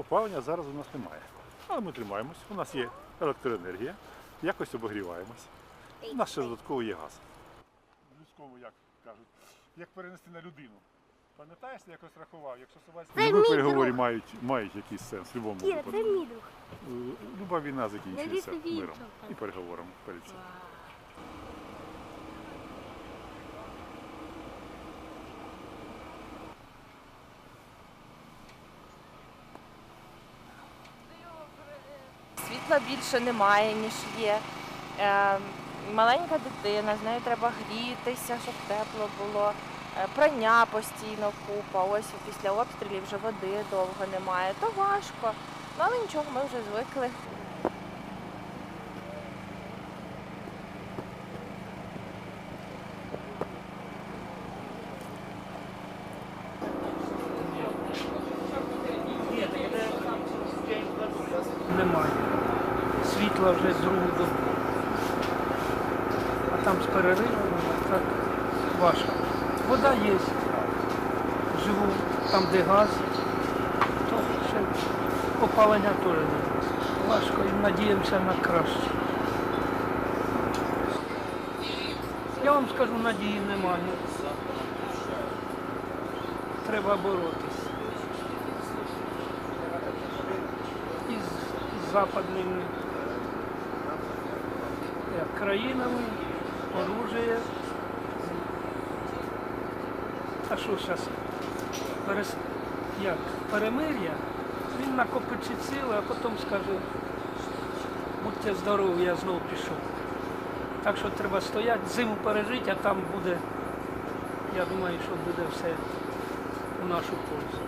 Опалення зараз у нас немає. Але ми тримаємось. У нас є електроенергія, якось обогріваємось. У нас ще додатково є газ. Людському, як кажуть, як перенести на людину. Пам'ятаєш, ти якось рахував, якщо собаці Це Любі мій переговори друг. мають, мають якийсь сенс в будь-якому Кіра, випадку. це мій друг. Е, Люба війна закінчується Навіщо миром і переговорами перед цим. Світла більше немає, ніж є. Е, маленька дитина, з нею треба грітися, щоб тепло було. Е, прання постійно купа. Ось після обстрілів вже води довго немає. То важко. Ну, але нічого, ми вже звикли. Немає. Світла вже другу добу. А там з переривами так важко. Вода є. Живу там, де газ, то ще опалення теж немає. Важко і надіємося на краще. Я вам скажу, надії немає. Треба боротися. із западними країнами, оружие. А що зараз? Перес... Як? Перемир'я, він накопичить сили, а потім скаже, будьте здорові, я знову пішов. Так що треба стояти, зиму пережити, а там буде, я думаю, що буде все у нашу пользу.